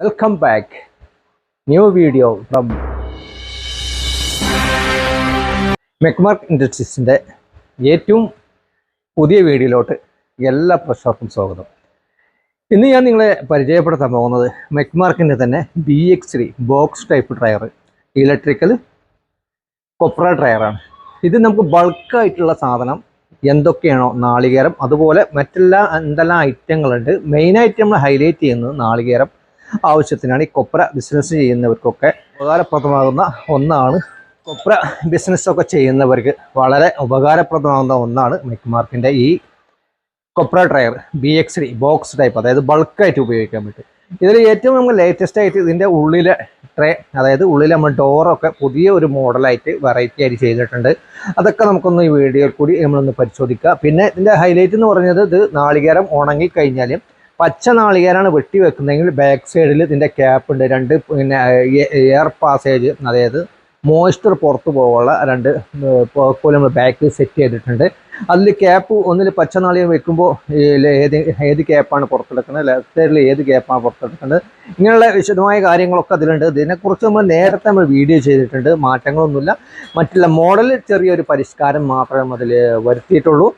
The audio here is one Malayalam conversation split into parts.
Welcome back new video from Mecmark ഇൻഡസ്ട്രീസിന്റെ ഏറ്റവും പുതിയ വീഡിയോയിലോട്ട് എല്ലാ പ്രശ്നർക്കും സ്വാഗതം. ഇന്ന് ഞാൻ നിങ്ങളെ പരിചയപ്പെടുത്താൻ പോകുന്നത് മെക്മാർക്കിന്റെ തന്നെ B X three box type dryer electrical copra ഡ്രയറാണ് ഇത് നമുക്ക് ബൾക്കായിട്ടുള്ള സാധനം എന്തൊക്കെയാണോ നാളികേരം അതുപോലെ മറ്റെല്ലാ എന്തെല്ലാം ഐറ്റങ്ങളുണ്ട് മെയിനായിട്ട് നമ്മൾ ഹൈലൈറ്റ് ചെയ്യുന്നത് നാളികേരം ആവശ്യത്തിനാണ് ഈ കൊപ്ര ബിസിനസ് ചെയ്യുന്നവർക്കൊക്കെ ഉപകാരപ്രദമാകുന്ന ഒന്നാണ്. കൊപ്ര ബിസിനസ്സൊക്കെ ചെയ്യുന്നവർക്ക് വളരെ ഉപകാരപ്രദമാകുന്ന ഒന്നാണ് മെക്മാർക്കിന്റെ ഈ copra dryer B X D box type അതായത് ബൾക്കായിട്ട് ഉപയോഗിക്കാൻ പറ്റും. ഇതിൽ ഏറ്റവും നമുക്ക് ലേറ്റസ്റ്റ് ആയിട്ട് ഇതിന്റെ ഉള്ളിലെ ട്രേ അതായത് ഉള്ളിൽ നമ്മൾ ഡോറൊക്കെ പുതിയ ഒരു മോഡലായിട്ട് വെറൈറ്റി ആയിട്ട് ചെയ്തിട്ടുണ്ട്. അതൊക്കെ നമുക്കൊന്ന് ഈ വീഡിയോയിൽ കൂടി നമ്മളൊന്ന് പരിശോധിക്കുക പിന്നെ ഇതിന്റെ ഹൈലൈറ്റ് എന്ന് പറഞ്ഞത് ഇത് നാളികേരം ഉണങ്ങി കഴിഞ്ഞാൽ പച്ച നാളികേരാണ് വെട്ടി വെക്കുന്നതെങ്കിൽ ബാക്ക് സൈഡിൽ ഇതിന്റെ ക്യാപ്പ് ഉണ്ട്. രണ്ട് പിന്നെ എയർ പാസേജ് അതായത് മോയ്സ്ചർ പുറത്തു പോകാനുള്ള രണ്ട് പോക്കോൽ നമ്മൾ ബാക്കിൽ സെറ്റ് ചെയ്തിട്ടുണ്ട്. അതിൽ ക്യാപ്പ് ഒന്നിൽ പച്ച നാളികേരം വെക്കുമ്പോൾ ഏത് ഏത് ക്യാപ്പാണ് പുറത്തെടുക്കുന്നത്? ലെഫ്റ്റ് സൈഡിൽ ഏത് ക്യാപ്പാണ് പുറത്തെടുക്കുന്നത്? ഇങ്ങനെയുള്ള വിശദമായ കാര്യങ്ങളൊക്കെ അതിലുണ്ട്. ഇതിനെക്കുറിച്ച് നമ്മൾ നേരത്തെ നമ്മൾ വീഡിയോ ചെയ്തിട്ടുണ്ട്. മാറ്റങ്ങളൊന്നുമില്ല. മറ്റുള്ള മോഡലിൽ ചെറിയൊരു പരിഷ്കാരം മാത്രമേ അതിൽ വരുത്തിയിട്ടുള്ളൂ.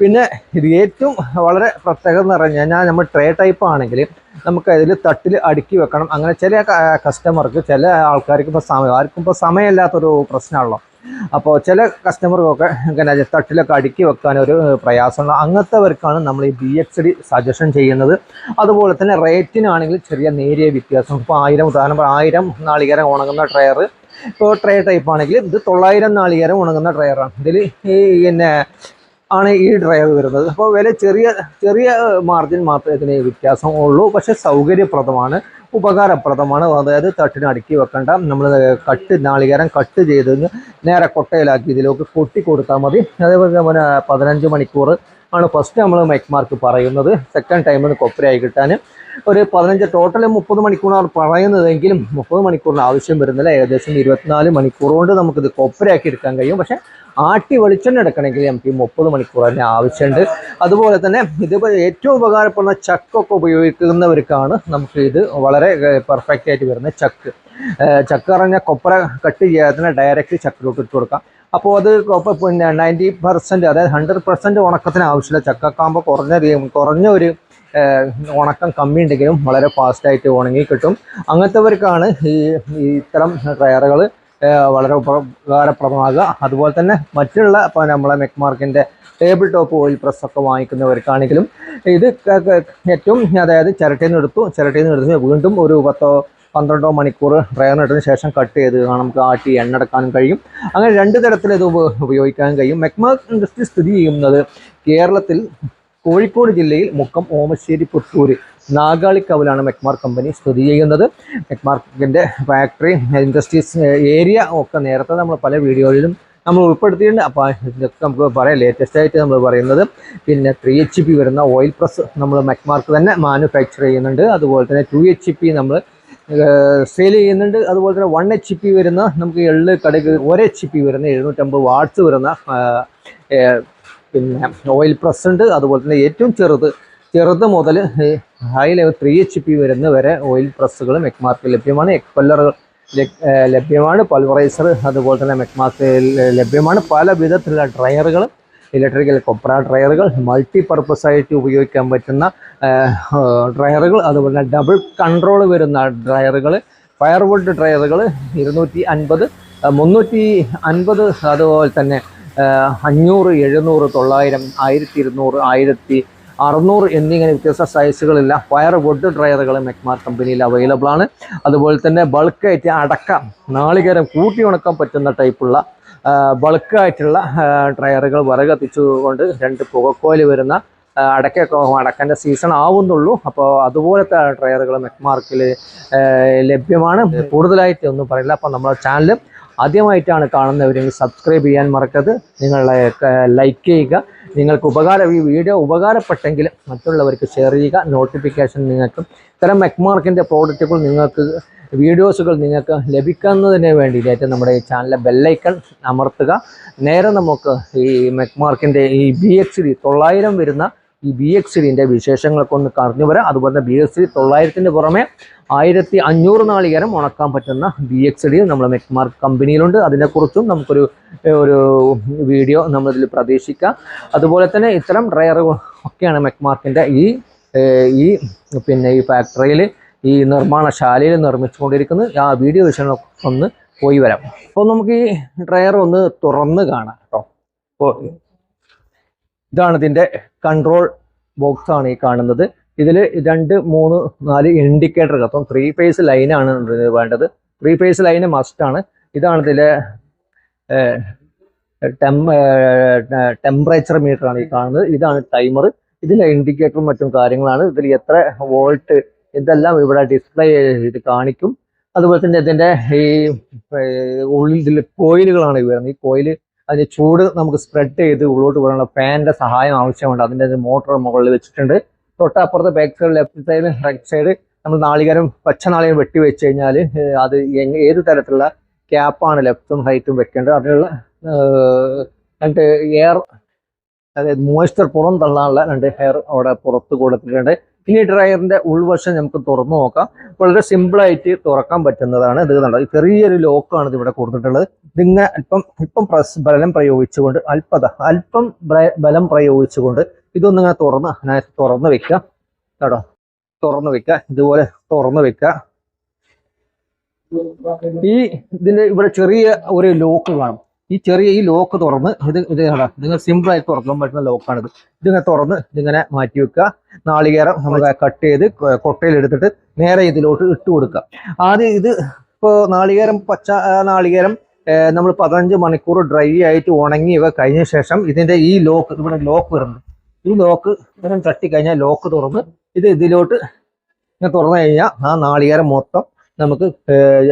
പിന്നെ ഇത് ഏറ്റവും വളരെ പ്രത്യേകത എന്ന് പറഞ്ഞു കഴിഞ്ഞാൽ നമ്മൾ ട്രേ ടൈപ്പ് ആണെങ്കിൽ നമുക്ക് അതിൽ തട്ടിൽ അടുക്കി വെക്കണം. അങ്ങനെ ചില കസ്റ്റമർക്ക് ചില ആൾക്കാർക്ക് ഇപ്പോൾ സമയം ആർക്കും ഇപ്പോൾ സമയമില്ലാത്തൊരു പ്രശ്നമാണല്ലോ. അപ്പോൾ ചില കസ്റ്റമർക്കൊക്കെ ഇങ്ങനെ തട്ടിലൊക്കെ അടുക്കി വെക്കാൻ ഒരു പ്രയാസമുള്ള അങ്ങനത്തെവർക്കാണ് നമ്മൾ ഈ ബി എക്സ് ഡി സജഷൻ ചെയ്യുന്നത്. അതുപോലെ തന്നെ റേറ്റിനാണെങ്കിൽ ചെറിയ നേരിയ വ്യത്യാസം. ഇപ്പോൾ ആയിരം ഉദാഹരണം ആയിരം നാളികേരം ഉണങ്ങുന്ന ട്രയർ ഇപ്പോൾ ട്രേ ടൈപ്പ് ആണെങ്കിൽ ഇത് തൊള്ളായിരം നാളികേരം ഉണങ്ങുന്ന ട്രയറാണ് ഇതിൽ ഈ പിന്നെ ആണ് ഈ ഡ്രൈവ് വരുന്നത്. അപ്പോൾ വില ചെറിയ ചെറിയ മാർജിൻ മാത്രമേ ഇതിന് വ്യത്യാസം ഉള്ളൂ പക്ഷേ സൗകര്യപ്രദമാണ് ഉപകാരപ്രദമാണ്. അതായത് തട്ടിന് അടുക്കി വെക്കേണ്ട. നമ്മൾ കട്ട് നാളികേരം കട്ട് ചെയ്ത് നേരെ കൊട്ടയിലാക്കി ഇതിലേക്ക് കൊട്ടി കൊടുത്താൽ മതി. അതേപോലെ തന്നെ പതിനഞ്ച് മണിക്കൂർ ആണ് ഫസ്റ്റ് നമ്മൾ മാർക്ക് പറയുന്നത്. സെക്കൻഡ് ടൈമിന് കൊപ്രയായി കിട്ടാൻ ഒരു പതിനഞ്ച് ടോട്ടൽ മുപ്പത് മണിക്കൂറാണ് പറയുന്നതെങ്കിലും മുപ്പത് മണിക്കൂറിന് ആവശ്യം വരുന്നില്ല. ഏകദേശം ഇരുപത്തിനാല് മണിക്കൂർ കൊണ്ട് നമുക്കിത് കൊപ്പരയാക്കി എടുക്കാൻ കഴിയും. പക്ഷേ ആട്ടി വെളിച്ചെണ്ണ എടുക്കണമെങ്കിൽ നമുക്ക് ഈ മുപ്പത് മണിക്കൂർ തന്നെ ആവശ്യമുണ്ട്. അതുപോലെ തന്നെ ഇത് ഏറ്റവും ഉപകാരപ്പെടുന്ന ചക്കൊക്കെ ഉപയോഗിക്കുന്നവർക്കാണ് നമുക്ക് ഇത് വളരെ പെർഫെക്റ്റ് ആയിട്ട് വരുന്ന ചക്ക്. ചക്ക് പറഞ്ഞാൽ കൊപ്പര കട്ട് ചെയ്യാതെ തന്നെ ഡയറക്റ്റ് ചക്കിലോട്ട് ഇട്ട് കൊടുക്കാം. അപ്പോൾ അത് പിന്നെ നയന്റി പെർസെന്റ് അതായത് ഹൺഡ്രഡ് പെർസെന്റ് ഉണക്കത്തിന് ആവശ്യമില്ല. ചക്കക്കാകുമ്പോൾ കുറഞ്ഞ കുറഞ്ഞ ഒരു ഉണക്കം കമ്മി ഉണ്ടെങ്കിലും വളരെ ഫാസ്റ്റായിട്ട് ഉണങ്ങി കിട്ടും. അങ്ങനത്തെവർക്കാണ് ഈ ഇത്തരം ടയറുകൾ വളരെ ഉപകാരപ്രദമാകുക. അതുപോലെ തന്നെ മറ്റുള്ള ഇപ്പോൾ നമ്മളെ മെക്മാർക്കിന്റെ ടേബിൾ ടോപ്പ് ഓയിൽ പ്രസ്സൊക്കെ വാങ്ങിക്കുന്നവർക്കാണെങ്കിലും ഇത് ഏറ്റവും അതായത് ചിരട്ടയിൽ നിന്ന് എടുത്തു ചിരട്ടയിൽ നിന്ന് എടുത്ത് വീണ്ടും ഒരു പത്തോ പന്ത്രണ്ടോ മണിക്കൂർ ഡ്രയറിനിട്ടതിന് ശേഷം കട്ട് ചെയ്ത് നമുക്ക് ആട്ടി എണ്ണടക്കാനും കഴിയും. അങ്ങനെ രണ്ട് തരത്തിൽ ഇത് ഉപയോഗിക്കാനും കഴിയും. മെക്മാക് ഇൻഡസ്ട്രി സ്ഥിതി ചെയ്യുന്നത് കേരളത്തിൽ കോഴിക്കോട് ജില്ലയിൽ മുക്കം ഓമശ്ശേരി പുത്തൂർ നാഗാളിക്കവലാണ് മെക്മാർ കമ്പനി സ്ഥിതി ചെയ്യുന്നത്. മെക്മാർക്കിന്റെ ഫാക്ടറി ഇൻഡസ്ട്രീസ് ഏരിയ ഒക്കെ നേരത്തെ നമ്മൾ പല വീഡിയോയിലും നമ്മൾ ഉൾപ്പെടുത്തിയിട്ടുണ്ട്. അപ്പോൾ ഇതൊക്കെ നമുക്ക് പറയാം. ലേറ്റസ്റ്റ് ആയിട്ട് നമ്മൾ പറയുന്നത് പിന്നെ ത്രീ എച്ച് പി വരുന്ന ഓയിൽ പ്രസ് നമ്മൾ മെക്മാർക്ക് തന്നെ മാനുഫാക്ചർ ചെയ്യുന്നുണ്ട്. അതുപോലെ തന്നെ ടു എച്ച് പി നമ്മൾ സെയിൽ ചെയ്യുന്നുണ്ട്. അതുപോലെ തന്നെ വൺ എച്ച് പി വരുന്ന നമുക്ക് എള്ള് കടുക് ഒരു എച്ച് പി വരുന്ന എഴുന്നൂറ്റമ്പത് വാട്ട്സ് വരുന്ന പിന്നെ ഓയിൽ പ്രസ് ഉണ്ട്. അതുപോലെ തന്നെ ഏറ്റവും ചെറുത് ചെറുത് മുതൽ high level three H P വരുന്ന വരെ ഓയിൽ പ്രസ്സുകൾ മെക്മാർക്ക് ലഭ്യമാണ്. എക്വല്ലറുകൾ ലഭ്യമാണ്. പൾവറൈസർ അതുപോലെ തന്നെ മെക്മാർക്ക് ലഭ്യമാണ്. പല വിധത്തിലുള്ള ഡ്രയറുകൾ ഇലക്ട്രിക്കൽ കൊപ്ര ഡ്രയറുകൾ മൾട്ടി പർപ്പസ് ആയിട്ട് ഉപയോഗിക്കാൻ പറ്റുന്ന ഡ്രയറുകൾ അതുപോലെ ഡബിൾ കൺട്രോൾ വരുന്ന ഡ്രയറുകൾ ഫയർവുഡ് ഡ്രയറുകൾ ഇരുന്നൂറ്റി അൻപത് മുന്നൂറ്റി അൻപത് അതുപോലെ തന്നെ അഞ്ഞൂറ് എഴുന്നൂറ് തൊള്ളായിരം ആയിരത്തി ഇരുന്നൂറ് ആയിരത്തി അറുന്നൂറ് എന്നിങ്ങനെ വ്യത്യസ്ത സൈസുകളില്ല ഫയർ വുഡ് ഡ്രയറുകൾ മെക്മാർ കമ്പനിയിൽ അവൈലബിൾ ആണ് അതുപോലെ തന്നെ ബൾക്കായിട്ട് അടക്ക നാളികേരം കൂട്ടി ഉണക്കാൻ പറ്റുന്ന ടൈപ്പുള്ള ബൾക്കായിട്ടുള്ള ടയറുകൾ വിറക് കത്തിച്ചുകൊണ്ട് രണ്ട് പുകക്കോൽ വരുന്ന അടക്ക അടക്കന്റെ സീസൺ ആവുന്നുള്ളൂ. അപ്പോൾ അതുപോലത്തെ ട്രയറുകൾ മെക്മാർക്കിൽ ലഭ്യമാണ്. കൂടുതലായിട്ട് ഒന്നും പറയില്ല. അപ്പോൾ നമ്മുടെ ചാനൽ ആദ്യമായിട്ടാണ് കാണുന്നവരെങ്കിൽ സബ്സ്ക്രൈബ് ചെയ്യാൻ മറക്കരുത്. നിങ്ങൾ ലൈക്ക് ചെയ്യുക. നിങ്ങൾക്ക് ഉപകാരം ഈ വീഡിയോ ഉപകാരപ്പെട്ടെങ്കിൽ മറ്റുള്ളവർക്ക് ഷെയർ ചെയ്യുക. നോട്ടിഫിക്കേഷൻ നിങ്ങൾക്ക് ഇത്തരം മെക്മാർക്കിന്റെ പ്രോഡക്റ്റുകൾ നിങ്ങൾക്ക് വീഡിയോസുകൾ നിങ്ങൾക്ക് ലഭിക്കുന്നതിന് വേണ്ടിയിട്ട് നമ്മുടെ ഈ ചാനലിലെ ബെല്ലൈക്കൺ അമർത്തുക. നേരെ നമുക്ക് ഈ മെക്മാർക്കിന്റെ ഈ ബി എക്സ് ഡി തൊള്ളായിരം വരുന്ന ഈ ബി എക്സ് ഡിന്റെ വിശേഷങ്ങളൊക്കെ ഒന്ന് കറിഞ്ഞു വരാം. അതുപോലെ തന്നെ ബി എക്സ് ഡി തൊള്ളായിരത്തിന്റെ പുറമെ ആയിരത്തി അഞ്ഞൂറ് നാളികേരം ഉണക്കാൻ പറ്റുന്ന ബി എക്സ് ഡി നമ്മുടെ മെക്മാർക്ക് കമ്പനിയിലുണ്ട് അതിനെക്കുറിച്ചും നമുക്കൊരു ഒരു വീഡിയോ നമ്മളിതിൽ പ്രതീക്ഷിക്കാം. അതുപോലെ തന്നെ ഇത്തരം ഡ്രയറുകൾ ഒക്കെയാണ് മെക്മാർക്കിന്റെ ഈ ഈ പിന്നെ ഈ ഫാക്ടറിയിൽ ഈ നിർമ്മാണശാലയിൽ നിർമ്മിച്ചുകൊണ്ടിരിക്കുന്നത് ആ വീഡിയോ വിഷയം ഒന്ന് പോയി വരാം. അപ്പോൾ നമുക്ക് ഈ ഡ്രയർ ഒന്ന് തുറന്ന് കാണാം കേട്ടോ. അപ്പോൾ ഇതാണ് ഇതിന്റെ കൺട്രോൾ ബോക്സ് ആണ് ഈ കാണുന്നത്. ഇതിൽ രണ്ട് മൂന്ന് നാല് ഇൻഡിക്കേറ്റർ അപ്പം ത്രീ ഫേസ് ലൈനാണ് വേണ്ടത്. ത്രീ ഫേസ് ലൈന് മസ്റ്റ് ആണ്. ഇതാണ് ഇതിലെ ടെമ്പറേച്ചർ മീറ്റർ ആണ് ഈ കാണുന്നത്. ഇതാണ് ടൈമർ ഇതിലെ ഇൻഡിക്കേറ്ററും മറ്റും കാര്യങ്ങളാണ്. ഇതിൽ എത്ര വോൾട്ട് ഇതെല്ലാം ഇവിടെ ഡിസ്പ്ലേ ചെയ്ത് കാണിക്കും. അതുപോലെ തന്നെ ഇതിന്റെ ഈ ഉള്ളിൽ ഇതിൽ കോയിലുകളാണ് വരുന്നത് ഈ കോയിൽ അതിന് ചൂട് നമുക്ക് സ്പ്രെഡ് ചെയ്ത് ഉള്ളോട്ട് പോകാനുള്ള ഫാനിന്റെ സഹായം ആവശ്യമുണ്ട്. അതിന്റെ മോട്ടോർ മുകളിൽ വെച്ചിട്ടുണ്ട്. തൊട്ടപ്പുറത്ത് back side left side right side നമ്മൾ നാളികരം പച്ച നാളികരം വെട്ടി വെച്ച് കഴിഞ്ഞാൽ അത് ഏത് തരത്തിലുള്ള ക്യാപ്പാണ് ലെഫ്റ്റും റൈറ്റും വെക്കേണ്ടത്. അതിനുള്ള രണ്ട് എയർ അതായത് മോയ്സ്ചർ പുറം തള്ളാനുള്ള രണ്ട് ഹെയർ അവിടെ പുറത്ത് കൊടുത്തിട്ടുണ്ട്. ഇനി ഡ്രയറിന്റെ ഉൾവശം നമുക്ക് തുറന്നു നോക്കാം. വളരെ സിമ്പിളായിട്ട് തുറക്കാൻ പറ്റുന്നതാണ് ഇത് കണ്ടോ? ഈ ചെറിയൊരു ലോക്കാണ് ഇതിവിടെ കൊടുത്തിട്ടുള്ളത്. ഇതിങ്ങനെ അല്പം ഇപ്പം പ്രസ് ബലം പ്രയോഗിച്ചുകൊണ്ട് അല്പത അല്പം ബലം പ്രയോഗിച്ചുകൊണ്ട് ഇതൊന്നിങ്ങനെ തുറന്ന് അതിനകത്ത് തുറന്ന് വെക്കാം കേട്ടോ തുറന്ന് വെക്കുക. ഇതുപോലെ തുറന്ന് വെക്കുക. ഈ ഇതിന്റെ ഇവിടെ ചെറിയ ഒരു ലോക്ക് കാണും ഈ ചെറിയ ഈ ലോക്ക് തുറന്ന് ഇത് ഇത് നിങ്ങൾ ആയിട്ട് തുറക്കാൻ പറ്റുന്ന ലോക്കാണിത് ഇതിങ്ങനെ തുറന്ന് ഇതിങ്ങനെ മാറ്റി വെക്കുക. നാളികേരം നമ്മൾ കട്ട് ചെയ്ത് കൊട്ടയിലെടുത്തിട്ട് കൊട്ടയിൽ എടുത്തിട്ട് നേരെ ഇതിലോട്ട് ഇട്ട് കൊടുക്കുക. ആദ്യം ഇത് ഇപ്പോൾ നാളികേരം പച്ച നാളികേരം നമ്മൾ പതിനഞ്ച് മണിക്കൂർ ഡ്രൈ ആയിട്ട് ഉണങ്ങി ഇവ കഴിഞ്ഞ ശേഷം ഇതിന്റെ ഈ ലോക്ക് ഇവിടെ ലോക്ക് വരുന്നത് ഈ ലോക്ക് ഇങ്ങനെ തട്ടി കഴിഞ്ഞാൽ ലോക്ക് തുറന്ന് ഇത് ഇതിലോട്ട് ഇങ്ങനെ തുറന്നു കഴിഞ്ഞാൽ ആ നാളികേരം മൊത്തം നമുക്ക്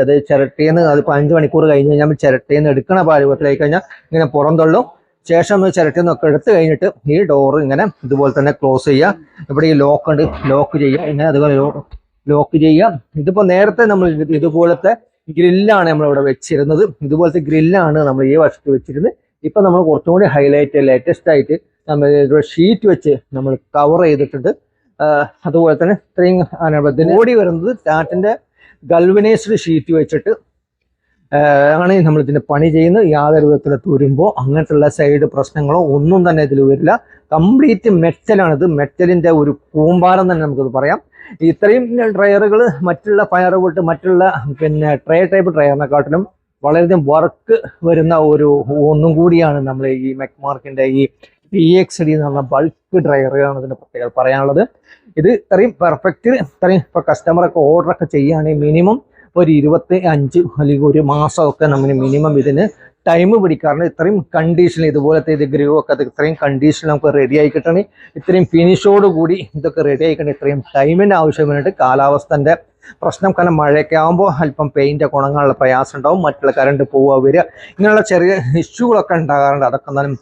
അത് ചിരട്ടേന്ന് അത് അഞ്ച് മണിക്കൂർ കഴിഞ്ഞ് കഴിഞ്ഞാൽ ചിരട്ടേന്ന് എടുക്കണ പാചകത്തിലേക്ക് കഴിഞ്ഞാൽ ഇങ്ങനെ പുറന്തള്ളും ശേഷം ഈ ചിരട്ടയിൽ നിന്നൊക്കെ എടുത്തു കഴിഞ്ഞിട്ട് ഈ ഡോറ് ഇങ്ങനെ ഇതുപോലെ തന്നെ ക്ലോസ് ചെയ്യുക ഇവിടെ ഈ ലോക്ക് ഉണ്ട് ലോക്ക് ചെയ്യുക ഇങ്ങനെ അതുപോലെ ലോക്ക് ചെയ്യുക ഇതിപ്പോ നേരത്തെ നമ്മൾ ഇതുപോലത്തെ ഗ്രില്ലാണ് നമ്മൾ ഇവിടെ വെച്ചിരുന്നത്. ഇതുപോലത്തെ ഗ്രില്ലാണ് നമ്മൾ ഈ വശത്ത് വെച്ചിരുന്നത്. ഇപ്പൊ നമ്മൾ കുറച്ചും കൂടി ഹൈലൈറ്റ് ലേറ്റസ്റ്റ് ആയിട്ട് നമ്മൾ ഷീറ്റ് വെച്ച് നമ്മൾ കവർ ചെയ്തിട്ടുണ്ട്. അതുപോലെ തന്നെ ഇത്രയും ഓടി വരുന്നത് ടാറ്റിന്റെ ഗൾവനൈസ്ഡ് ഷീറ്റ് വെച്ചിട്ട് ആണ് നമ്മൾ ഇതിന്റെ പണി ചെയ്യുന്നത്. യാതൊരു വിധത്തിലെ തുരുമ്പോ അങ്ങനത്തുള്ള സൈഡ് പ്രശ്നങ്ങളോ ഒന്നും തന്നെ ഇതിൽ വരില്ല. കംപ്ലീറ്റ് മെറ്റലാണിത് മെറ്റലിന്റെ ഒരു കൂമ്പാരം തന്നെ നമുക്കിത് പറയാം. ഇത്രയും ഡ്രയറുകൾ മറ്റുള്ള ഫയർ വിട്ട് മറ്റുള്ള പിന്നെ ട്രേ ടൈപ്പ് ഡ്രയറിനെക്കാട്ടിലും വളരെയധികം വർക്ക് വരുന്ന ഒരു ഒന്നും കൂടിയാണ് നമ്മൾ ഈ മെക്മാർക്കിന്റെ ഈ പി എക്സ് ഡി എന്ന് പറഞ്ഞ ബൾക്ക് ഡ്രയറുകളാണ് ഇതിന്റെ പ്രത്യേകത പറയാനുള്ളത്. ഇത് ഇത്രയും പെർഫെക്റ്റ് ഇത്രയും ഇപ്പൊ കസ്റ്റമറൊക്കെ ഓർഡർ ഒക്കെ ചെയ്യുകയാണെങ്കിൽ മിനിമം ഒരു ഇരുപത്തി അഞ്ച് അല്ലെങ്കിൽ ഒരു മാസമൊക്കെ നമ്മൾ മിനിമം ഇതിന് ടൈം പിടിക്കാറുണ്ട്. ഇത്രയും കണ്ടീഷൻ ഇതുപോലത്തെ ഇത് ഗ്രൂ ഒക്കെ അത് ഇത്രയും കണ്ടീഷൻ നമുക്ക് റെഡി ആയി ഇത്രയും ഫിനിഷോട് കൂടി ഇതൊക്കെ റെഡി ആയി കിട്ടണം. ഇത്രയും ടൈമിന്റെ ആവശ്യം വേണ്ടിയിട്ട് കാലാവസ്ഥന്റെ പ്രശ്നം കാരണം മഴയൊക്കെ ആകുമ്പോൾ അല്പം പെയിന്റെ ഗുണങ്ങളുള്ള പ്രയാസം ഉണ്ടാവും. മറ്റുള്ള കറണ്ട് പോവുക വരിക. ഇങ്ങനെയുള്ള ചെറിയ ഇഷ്യൂകളൊക്കെ ഉണ്ടാകാറുണ്ട്. അതൊക്കെ എന്നാലും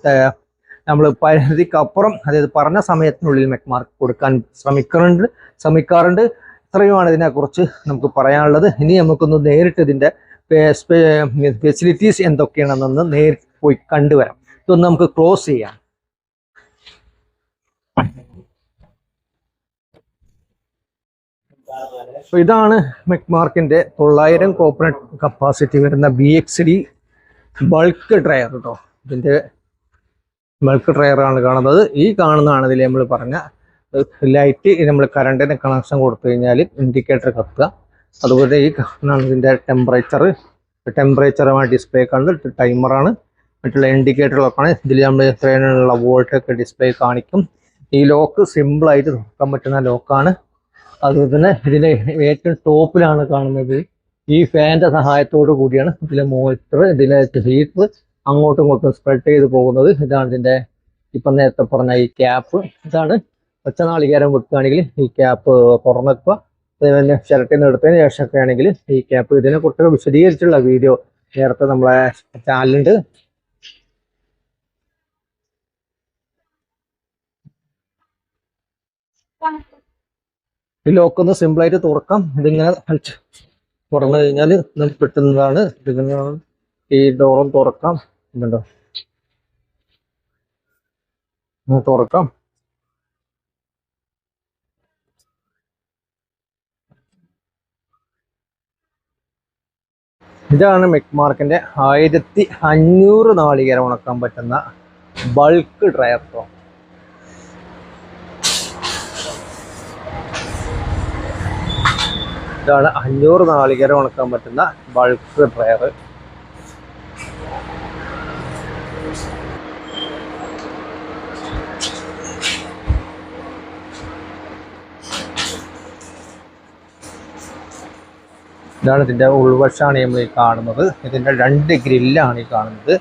നമ്മൾ പരിധിക്കപ്പുറം അതായത് പറഞ്ഞ സമയത്തിനുള്ളിൽ മെക്മാർക്ക് കൊടുക്കാൻ ശ്രമിക്കാറുണ്ട് ശ്രമിക്കാറുണ്ട്. ഇത്രയുമാണ് ഇതിനെക്കുറിച്ച് നമുക്ക് പറയാനുള്ളത്. ഇനി നമുക്കൊന്ന് നേരിട്ട് ഇതിന്റെ ഫെസിലിറ്റീസ് എന്തൊക്കെയാണെന്നൊന്ന് നേരിട്ട് പോയി കണ്ടുവരാം. ഇതൊന്ന് നമുക്ക് ക്ലോസ് ചെയ്യാം. സോ ഇതാണ് മെക്മാർക്കിന്റെ തൊള്ളായിരം കോപ്പറേറ്റ് കപ്പാസിറ്റി വരുന്ന B X D bulk dryer കേട്ടോ ഇതിന്റെ ബൾക്ക് ഡ്രയറാണ് കാണുന്നത്. ഈ കാണുന്നതാണ് ഇതിൽ നമ്മൾ പറഞ്ഞ ലൈറ്റ് നമ്മൾ കറണ്ടിന് കണക്ഷൻ കൊടുത്തു കഴിഞ്ഞാൽ ഇൻഡിക്കേറ്റർ കത്തുക. അതുപോലെ ഈ കാണുന്നതാണ് ഇതിന്റെ ടെമ്പറേച്ചർ ടെമ്പറേച്ചറുമായി ഡിസ്പ്ലേ കാണുന്നത്. ടൈമറാണ് മറ്റുള്ള ഇൻഡിക്കേറ്ററുകളൊക്കെയാണ് ഇതിൽ നമ്മൾ എത്രയുള്ള വോൾട്ടൊക്കെ ഡിസ്പ്ലേ കാണിക്കും. ഈ ലോക്ക് സിമ്പിളായിട്ട് തുറക്കാൻ പറ്റുന്ന ലോക്കാണ് അതുപോലെ തന്നെ ഇതിന്റെ ഏറ്റവും ടോപ്പിലാണ് കാണുന്നത്. ഈ ഫാനിന്റെ സഹായത്തോടു കൂടിയാണ് ഇതിലെ മോയിസ്റ്റർ ഇതിലെ ഹീറ്റർ അങ്ങോട്ടും ഇങ്ങോട്ടും സ്പ്രെഡ് ചെയ്ത് പോകുന്നത് ഇതാണ് ഇതിന്റെ ഇപ്പം നേരത്തെ പറഞ്ഞ ഈ ക്യാപ്പ് ഇതാണ് ഒച്ച നാളികേരം വെക്കുകയാണെങ്കിൽ ഈ ക്യാപ്പ് തുറന്നെക്കുക അതേപോലെ ചിരട്ടിൽ നിന്ന് എടുത്തതിന് ശേഷമൊക്കെ ആണെങ്കിൽ ഈ ക്യാപ്പ് ഇതിനെ കുറിച്ച് വിശദീകരിച്ചുള്ള വീഡിയോ നേരത്തെ നമ്മളെ ചാനലുണ്ട് ഈ ലോക്ക് ഒന്ന് സിമ്പിളായിട്ട് തുറക്കാം. ഇതിങ്ങനെ തുറന്നു കഴിഞ്ഞാൽ നമുക്ക് കിട്ടുന്നതാണ് ഇതിങ്ങനെ ഈ ഡോറും തുറക്കാം. ഇതുണ്ടോ? തുറക്കാം. ഇതാണ് മെക്മാർക്കിന്റെ ആയിരത്തി അഞ്ഞൂറ് നാളികേരം ഉണക്കാൻ പറ്റുന്ന ബൾക്ക് ഡ്രയർ പ്രോ ഇതാണ് അഞ്ഞൂറ് നാളികേരം ഉണക്കാൻ പറ്റുന്ന ബൾക്ക് ഡ്രയർ ഇതാണ് ഇതിന്റെ ഉൾവശമാണ് നമ്മൾ ഈ കാണുന്നത്. ഇതിന്റെ രണ്ട് ഗ്രില്ലാണ് ഈ കാണുന്നത്.